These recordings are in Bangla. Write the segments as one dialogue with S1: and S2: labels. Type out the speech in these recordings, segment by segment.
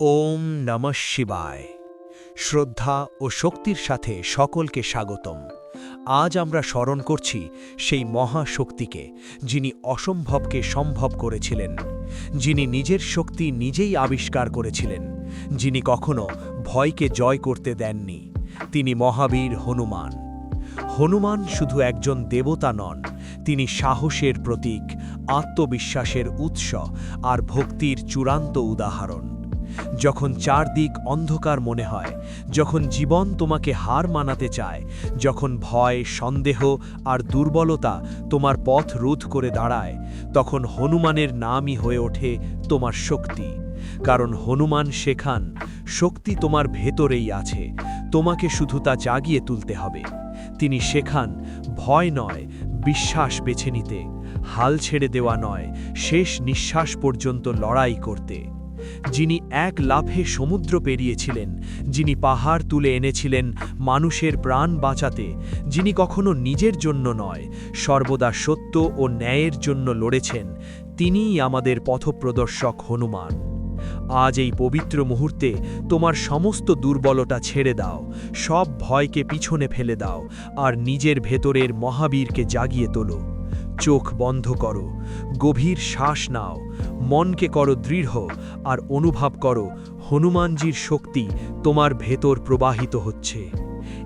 S1: ওম নমঃ শিবায়। শ্রদ্ধা ও শক্তির সাথে সকলকে স্বাগতম। আজ আমরা স্মরণ করছি সেই মহাশক্তিকে যিনি অসম্ভবকে সম্ভব করেছিলেন, যিনি নিজের শক্তি নিজেই আবিষ্কার করেছিলেন, যিনি কখনো ভয়কে জয় করতে দেননি, তিনি মহাবীর হনুমান। হনুমান শুধু একজন দেবতা নন, তিনি সাহসের প্রতীক, আত্মবিশ্বাসের উৎস আর ভক্তির চূড়ান্ত উদাহরণ। যখন চারদিক অন্ধকার মনে হয়, যখন জীবন তোমাকে হার মানাতে চায়, যখন ভয়, সন্দেহ আর দুর্বলতা তোমার পথ রোধ করে দাঁড়ায়, তখন হনুমানের নামই হয়ে ওঠে তোমার শক্তি। কারণ হনুমান শেখান, শক্তি তোমার ভেতরেই আছে, তোমাকে শুধু তা জাগিয়ে তুলতে হবে। তিনি শেখান, ভয় নয়, বিশ্বাস বেছে নিতে, হাল ছেড়ে দেওয়া নয়, শেষ নিঃশ্বাস পর্যন্ত লড়াই করতে। যিনি এক লাফে সমুদ্র পেরিয়েছিলেন, যিনি পাহাড় তুলে এনেছিলেন মানুষের প্রাণ বাঁচাতে, যিনি কখনো নিজের জন্য নয়, সর্বদা সত্য ও ন্যায়ের জন্য লড়েছেন, তিনিই আমাদের পথপ্রদর্শক হনুমান। আজ এই পবিত্র মুহূর্তে তোমার সমস্ত দুর্বলতা ছেড়ে দাও, সব ভয়কে পিছনে ফেলে দাও, আর নিজের ভেতরের মহাবীরকে জাগিয়ে তোলো। চোখ বন্ধ করো, গভীর শ্বাস নাও, মনকে করো দৃঢ় আর অনুভব করো, হনুমানজির শক্তি তোমার ভেতর প্রবাহিত হচ্ছে।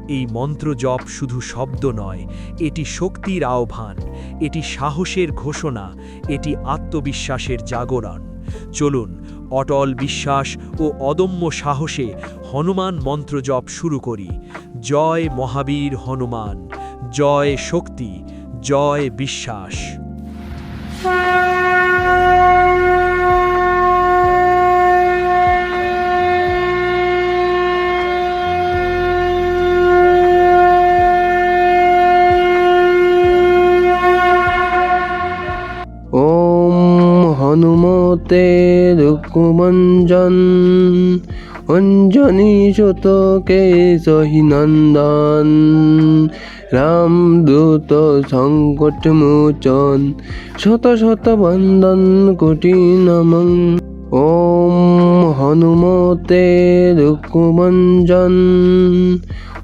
S1: এই মন্ত্র জপ শুধু শব্দ নয়, এটি শক্তির আহ্বান, এটি সাহসের ঘোষণা, এটি আত্মবিশ্বাসের জাগরণ। চলুন, অটল বিশ্বাস ও অদম্য সাহসে হনুমান মন্ত্র জপ শুরু করি। জয় মহাবীর হনুমান, জয় শক্তি জয় বিশ্বাস।
S2: হনুমতে রুকুমঞ্জন অঞ্জনী সুতকে সহিনন্দন রামদূত সংকট মোচন, শত শত বন্দন কোটি নমঃ ওম হনুমতে রুকুমঞ্জন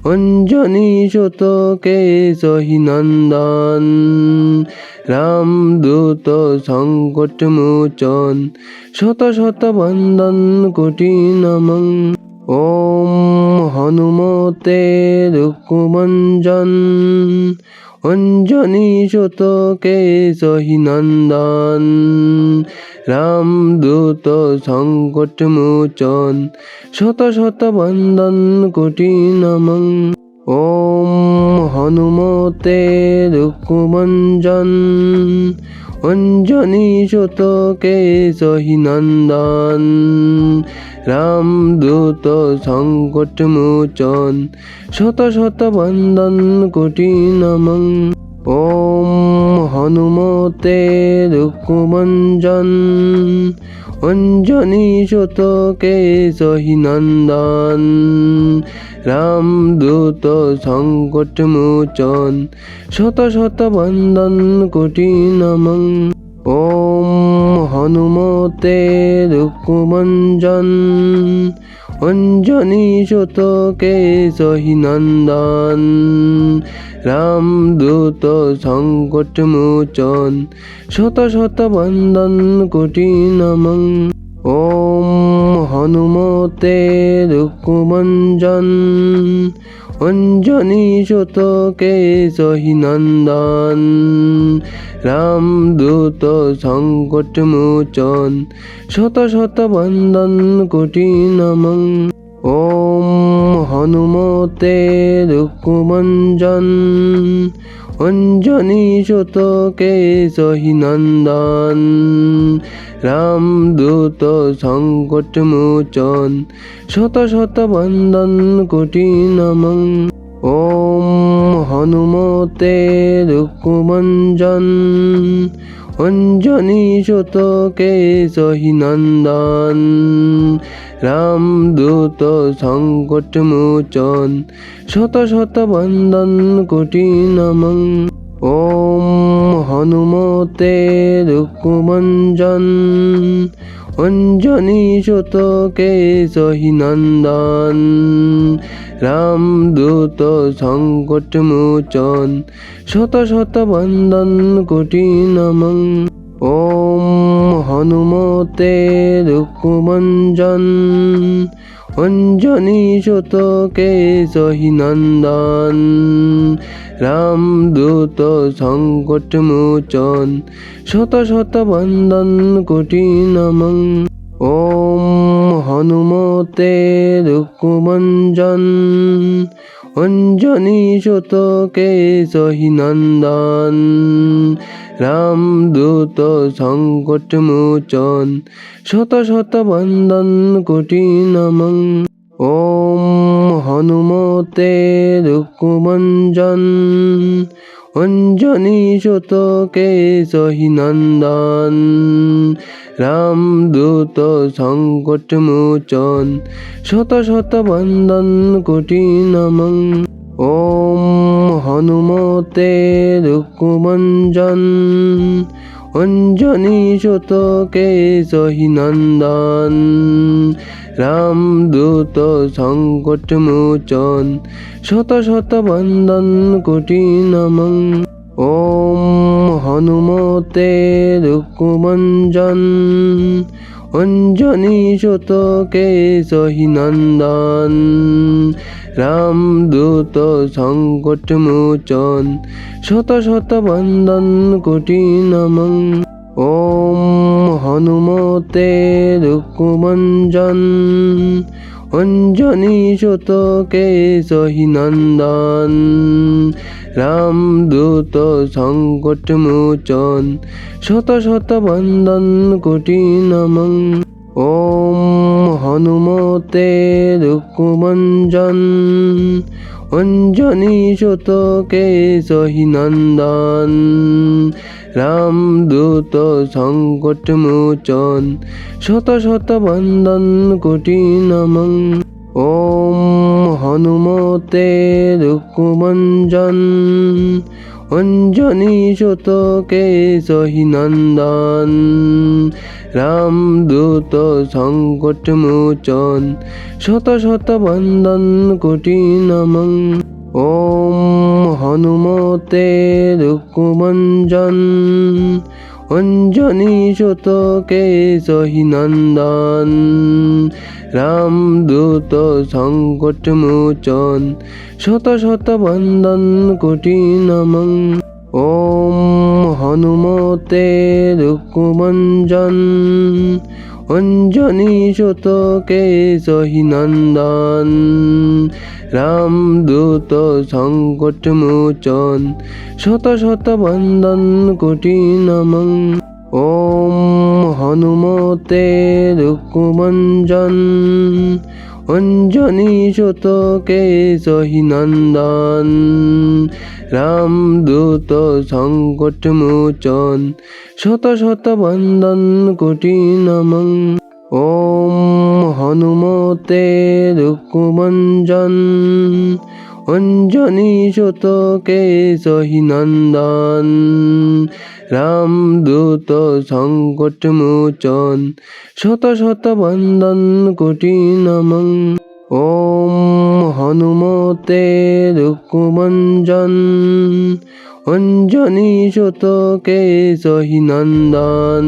S2: অঞ্জনী শতকে সহিনন্দন রামদূত সংকট মোচন, শত শত বন্দন কোটি নমঃ ওম হনুমতে রুকুমঞ্জন অঞ্জনী শতকে সহিনন্দন রামদূত সংকট মোচন, শত শত বন্দন কোটি নমঃ ওম হনুমতে রুকুমঞ্জন অঞ্জনী শতকে সহিনন্দন রামদূত সংকট মোচন, শত শত বন্দন কোটি নমঃ ওম হনুমতে রুকুমঞ্জন অঞ্জনী শতকে সহিনন্দন রামদূত সংকট মোচন, শত শত বন্দন কোটি নমঃ ওম হনুমতে রুকুমঞ্জন অঞ্জনী শতকে সহিনন্দন রামদূত সংকট মোচন, শত শত বন্দন কোটি নমঃ ওম হনুমতে রুকুমঞ্জন অঞ্জনী শতকে সহিনন্দন রামদূত সংকট মোচন শত শত বন্দন কোটি নমং ওম হনুমতে রুকুমঞ্জন অঞ্জনী শতকে সহিনন্দন রামদূত সংকট মোচন। শত শত বন্দন কোটি নম ওম হনুমতে রুকুমঞ্জন অঞ্জনী সুত সহিনন্দন রাম রামদূত সংকট মোচন। শত শত বন্দন কোটি নম ওম হনুমতে রুকুমঞ্জন অঞ্জনী শতকে সহিনন্দন রাম রামদূত সংকট মোচন, শত শত বন্দন কোটি নম ওম হনুমতে রুকুমঞ্জন অঞ্জনী কেশহী নন্দন। রামদূত সংকট মোচন, শত শত বন্দন কোটি নমঃ ওম হনুমতে রুকুমঞ্জন, অঞ্জনী সুত কেশহী নন্দন রামদূত সংকট মোচন, শত শত বন্দন কোটি নমঃ ওম হনুমতে রুকুমঞ্জন অঞ্জনী সুত কেশহী নন্দন। রামদূত সংকট মোচন, শত শত বন্দন কোটি নমঃ ওম হনুমতে রুকুমঞ্জন অঞ্জনী সুত কেশহী নন্দন রামদূত সংকট মোচন, শত শত বন্দন কোটি নমঃ ওম হনুমতে রুকুমঞ্জন অঞ্জনী সুত কেশহী নন্দন রামদূত সংকট মোচন, শত শত বন্দন কোটি নমঃ ওম হনুমতে রুকুমঞ্জন অঞ্জনী সুত কেশহী নন্দন। রামদূত সংকট মোচন, শত শত বন্দন কোটি নমঃ ওম হনুমতে রুকুমঞ্জন অঞ্জনী সুত সহিনন্দন রাম দ্রুত সংকট মোচন, শত শত বন্দন, কোটি নমং ওম হনুমতে রুকুমঞ্জন অঞ্জনী সুত কেশহী নন্দন রামদূত সংকট মোচন শত শত বন্দন কোটি নমঃ ওম হনুমতে রুকুমঞ্জন অঞ্জনী সুত কেশহী নন্দন রামদূত সংকট মোচন, শত শত বন্দন কোটি নমঃ ওম হনুমতে রুকুমঞ্জন অঞ্জনী সুত কেশহী নন্দন। রামদূত সংকট মোচন, শত শত বন্দন কোটি নমঃ ওম হনুমতে রুকুমঞ্জন অঞ্জনী সুত কেশহী নন্দন রামদূত সংকট মোচন, শত শত বন্দন কোটি নমঃ ওম হনুমতে রুকুমঞ্জন অঞ্জনী সুত কেশহী নন্দন রামদূত সংকট মোচন, শত শত বন্দন কোটি নমঃ ওম হনুমতে রুকুমঞ্জন অঞ্জনী সুত কেশহী নন্দন।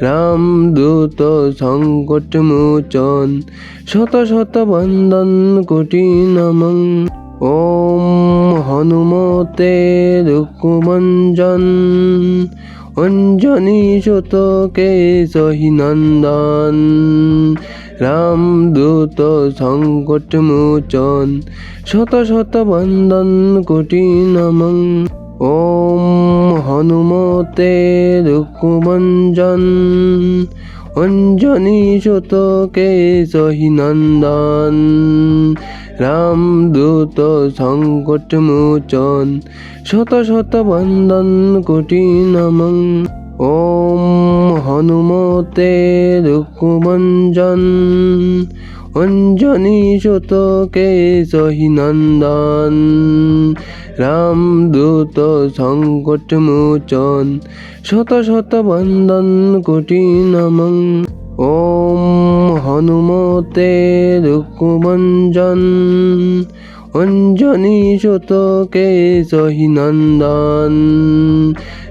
S2: রামদূত সংকট মোচন, শত শত বন্দন কোটি নমঃ ওম হনুমতে রুকুমঞ্জন, অঞ্জনী সুত কেশহী নন্দন রামদূত সংকট মোচন, শত শত বন্দন কোটি নমঃ। ওম হনুমতে রুকুমঞ্জন, অঞ্জনী সুত কেশহী নন্দন রামদূত সংকট মোচন, শত শত বন্দন কোটি নমঃ ওম হনুমতে রুকুমঞ্জন অঞ্জনী কেশহী নন্দন। রামদূত সংকট মোচন, শত শত বন্দন কোটি নমঃ ওম হনুমতে রুকুমঞ্জন অঞ্জনী সুত কেশহী নন্দন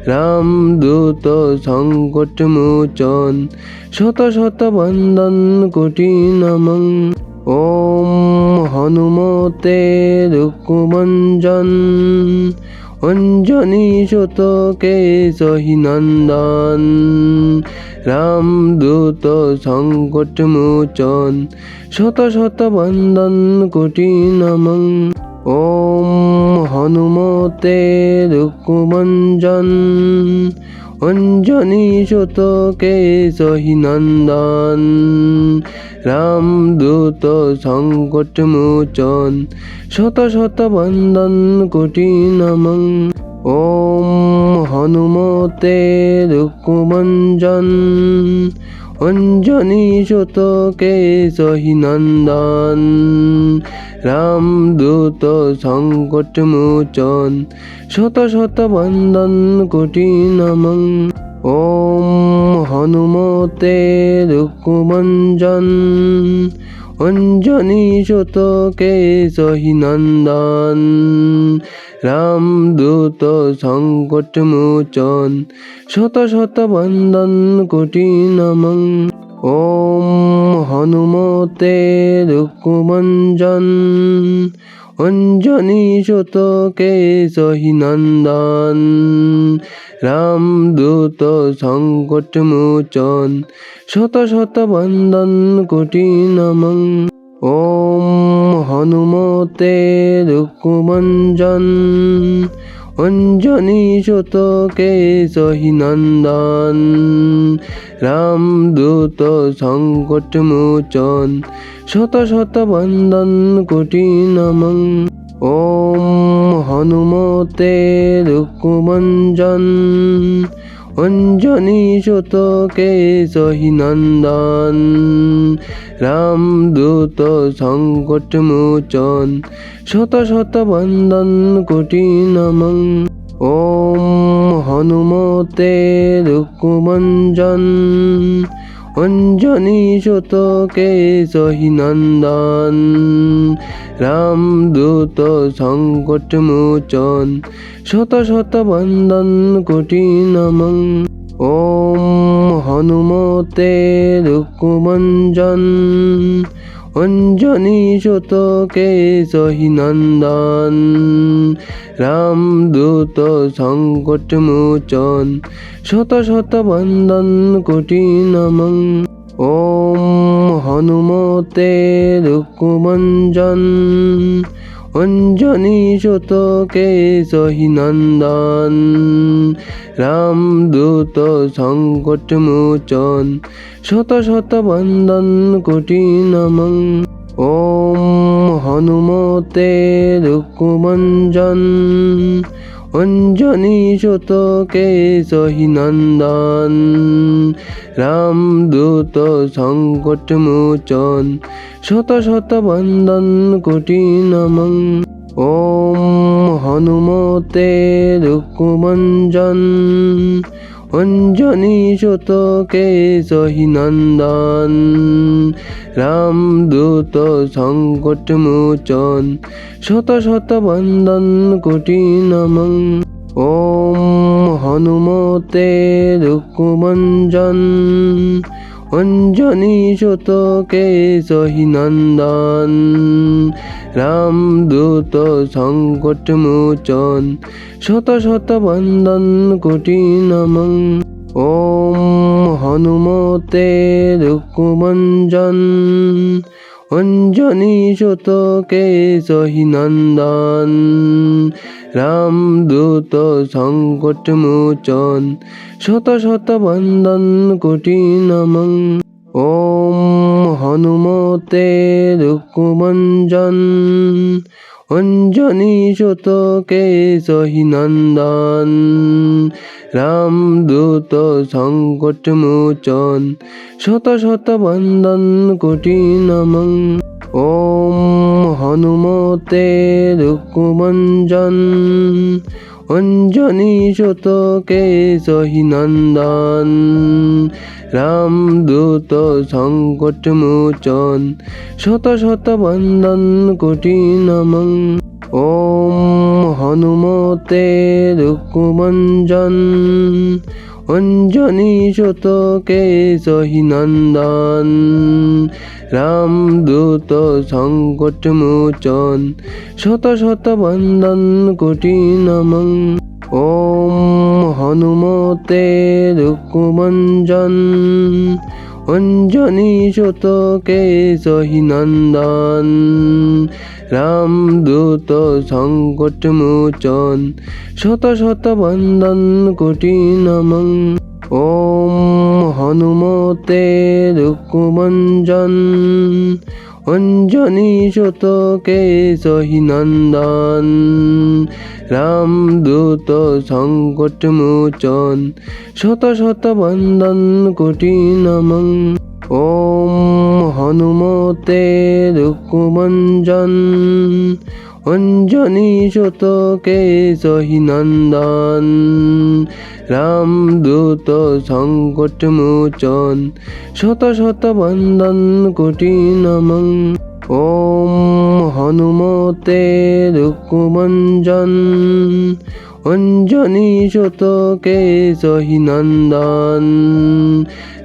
S2: রামদূত সংকট মোচন, শত শত বন্দন কোটি নমঃ ওম হনুমতে রুকুমঞ্জন অঞ্জনী শতকে নন্দন রামদূত সংকট মোচন শত শত বন্দন কোটি নম ওম হনুমতে রুকুমঞ্জন অঞ্জনী শতকে কেশহী নন্দন। রামদূত সংকট মোচন। শত শত বন্দন কোটি নম ওম হনুমতে রুকুমঞ্জন অঞ্জনী কেশহী নন্দন রামদূত সংকট মোচন, শত শত বন্দন কোটি নমঃ ওম হনুমতে রুকুমঞ্জন অঞ্জনী সুত কেশহী নন্দন। রামদূত সংকট মোচন, শত শত বন্দন কোটি নমঃ ওম হনুমতে রুকুমঞ্জন অঞ্জনী সুত কেশহী নন্দন। রামদূত সংকট মোচন, শত শত বন্দন কোটি নমঃ ওম হনুমতে রুকুমঞ্জন অঞ্জনী সুত কেশহী নন্দন। রামদূত সংকট মোচন। শত শত বন্দন কোটি নমঃ ওম হনুমতে রুকুমঞ্জন অঞ্জনী সুত কেশহী নন্দন রামদূত সংকট মোচন, শত শত বন্দন কোটি নমঃ ওম হনুমতে রুকুমঞ্জন, অঞ্জনী সুত কেশহী নন্দন। রামদূত সংকট মোচন, শত শত বন্দন কোটি নমঃ ওম হনুমতে রুকুমঞ্জন অঞ্জনী সুত কেশহী নন্দন। রামদূত সংকট মোচন। শত শত বন্দন কোটি নমঃ ওম হনুমতে রুকুমঞ্জন অঞ্জনী সুত সহিনন্দন রাম দূত সংকট মোচন, শত শত বন্দন কোটি নমঃ ওম হনুমতে রুকুমঞ্জন অঞ্জনী শতকে সহিনন্দন রাম রামদূত সংকট মোচন, শত শত বন্দন কোটি নমঃ ওম হনুমতে রুকুমঞ্জন অঞ্জনী সুত সহিনন্দন রাম দূত সংকট মোচন, শত শত বন্দন কোটি নম ওম হনুমতে রুকুমঞ্জন অঞ্জনী সুত কেশহী নন্দন। রামদূত সংকট মোচন। শত শত বন্দন কোটি নমঃ ওম হনুমতে রুকুমঞ্জন অঞ্জনী সুত কেশহী নন্দন। রামদূত সংকট মোচন, শত শত বন্দন কোটি নমঃ ওম হনুমতে রুকুমঞ্জন অঞ্জনী সুত কেশহী নন্দন। রামদূত সংকট মোচন, শত শত বন্দন কোটি নমঃ ওম হনুমতে রুকুমঞ্জন অঞ্জনী সুত কেশহী নন্দন রামদূত সংকট মোচন, শত শত বন্দন কোটি নমঃ ওম হনুমতে রুকুমঞ্জন অঞ্জনী সুত কেশহী নন্দন রামদূত সংকট মোচন শত শত বন্দন কোটি নমং ওম হনুমতে রুকুমঞ্জন অঞ্জনী শতকে সহিনন্দন রাম রামদূত সংকট মোচন, শত শত বন্দন কোটি নমং ওম হনুমতে রুকুমঞ্জন অঞ্জনী সহি নন্দন। রামদূত সংকট মোচন শত শত বন্দন কোটি নমং ওম হনুমতে রুকুমঞ্জন অঞ্জনী শতকে সহিনন্দন রাম দূত সংকট মোচন, শত শত বন্দন কোটি নমং ওম হনুমতে রুকুমঞ্জন অঞ্জনী শতকে সহিনন্দন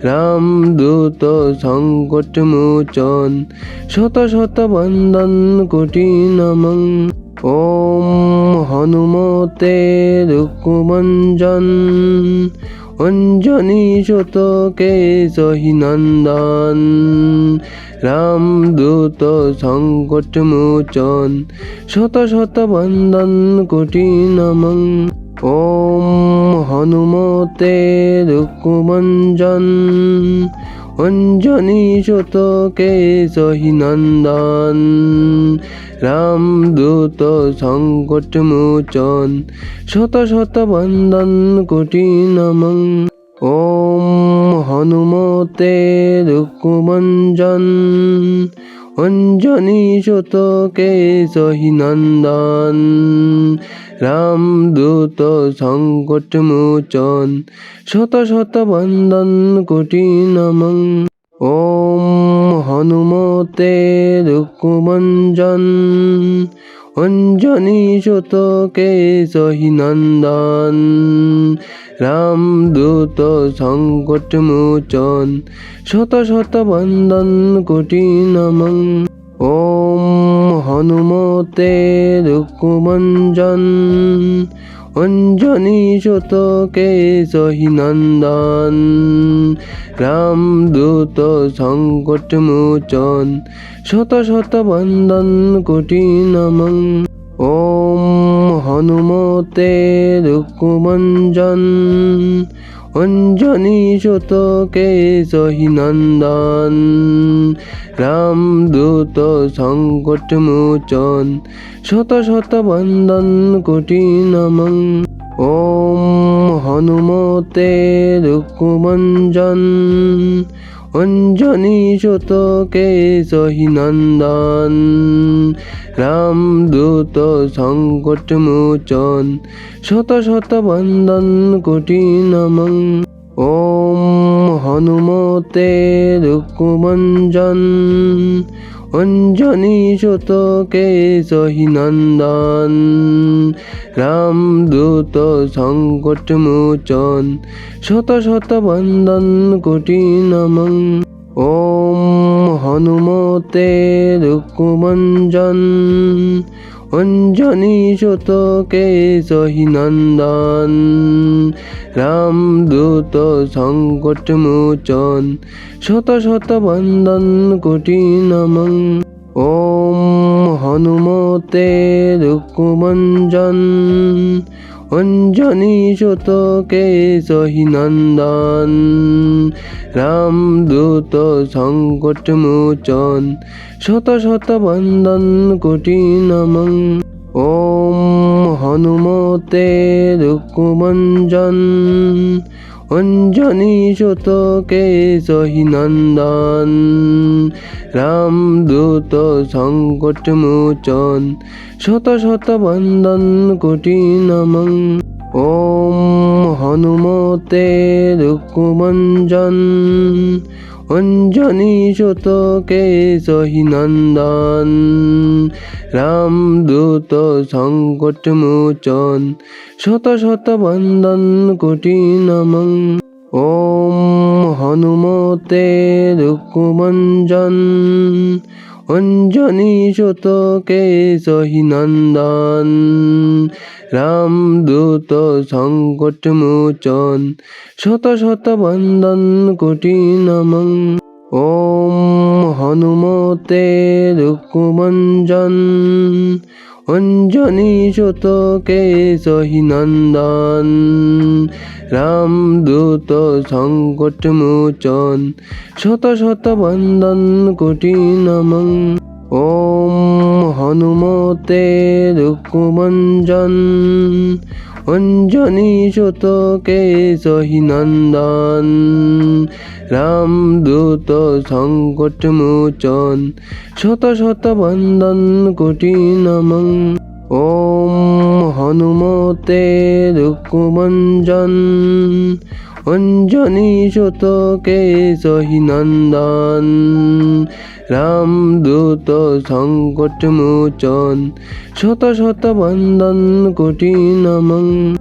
S2: রাম রামদূত সংকট মোচন, শত শত বন্দন কোটি নমং ওম হনুমতে রুকুমঞ্জন অঞ্জনী সুত কেশহী নন্দন। রামদূত সংকট মোচন, শত শত বন্দন কোটি নমঃ ওম হনুমতে রুকুমঞ্জন, অঞ্জনী সুত কেশহী নন্দন রামদূত সংকট মোচন, শত শত বন্দন কোটি নমঃ ওম হনুমতে রুকুমঞ্জন অঞ্জনী সুত কেশহী নন্দন। রামদূত সংকট মোচন, শত শত বন্দন কোটি নমঃ ওম হনুমতে রুকুমঞ্জন অঞ্জনী সুত কেশহী নন্দন। রামদূত সংকট মোচন, শত শত বন্দন কোটি নমঃ ওম হনুমতে রুকুমঞ্জন অঞ্জনী শতকে সহি নন্দন। রামদূত সংকট মোচন, শত শত বন্দন কোটি নমঃ ওম হনুমতে রুকুমঞ্জন অঞ্জনী সুত কেশহী নন্দন। রামদূত সংকট মোচন, শত শত বন্দন কোটি নমঃ ওম হনুমতে রুকুমঞ্জন অঞ্জনী সুত কেশহী নন্দন রামদূত সংকট মোচন, শত শত বন্দন কোটি নমঃ ওম হনুমতে রুকুমঞ্জন অঞ্জনী সুত কেশহী নন্দন। রামদূত সংকট মোচন, শত শত বন্দন কোটি নমঃ ওম হনুমতে রুকুমঞ্জন অঞ্জনী সুত কেশহী নন্দন। রামদূত সংকট মোচন, শত শত বন্দন কোটি নমঃ ওম হনুমতে রুকুমঞ্জন অঞ্জনী সুতকে সহিনন্দন রামদূত সংকট মোচন শত শত বন্দন কোটি নম ওম হনুমতে রুকুমঞ্জন অঞ্জনী সুতকে সহিনন্দন রামদূত সংকট মোচন শত শত বন্দন কোটি নমং ওম হনুমতে রুকুমঞ্জন অঞ্জনী সুতকে সহিনন্দন রামদূত সংকট মোচন, শত শত বন্দন কোটি নমঃ ওম হনুমতে রুকুমঞ্জন অঞ্জনী সুতকে সহিনন্দন রামদূত সংকট মোচন, শত শত বন্দন কোটি নমঃ ওম হনুমতে রুকুমঞ্জন অঞ্জনী সুতকে সহিনন্দন রামদূত সংকট মোচন, শত শত বন্দন কোটি নমঃ ওম হনুমতে রুকুমঞ্জন অঞ্জনী সুতকে সহিনন্দন সহিনন্দন রামদূত সংকট মোচন, শত শত বন্দন কোটি নমঃ। ওম হনুমতে রুকুমঞ্জন অঞ্জনী সুতকে সহিনন্দন রামদূত সংকট মোচন শত শত বন্দন কোটি নমঃ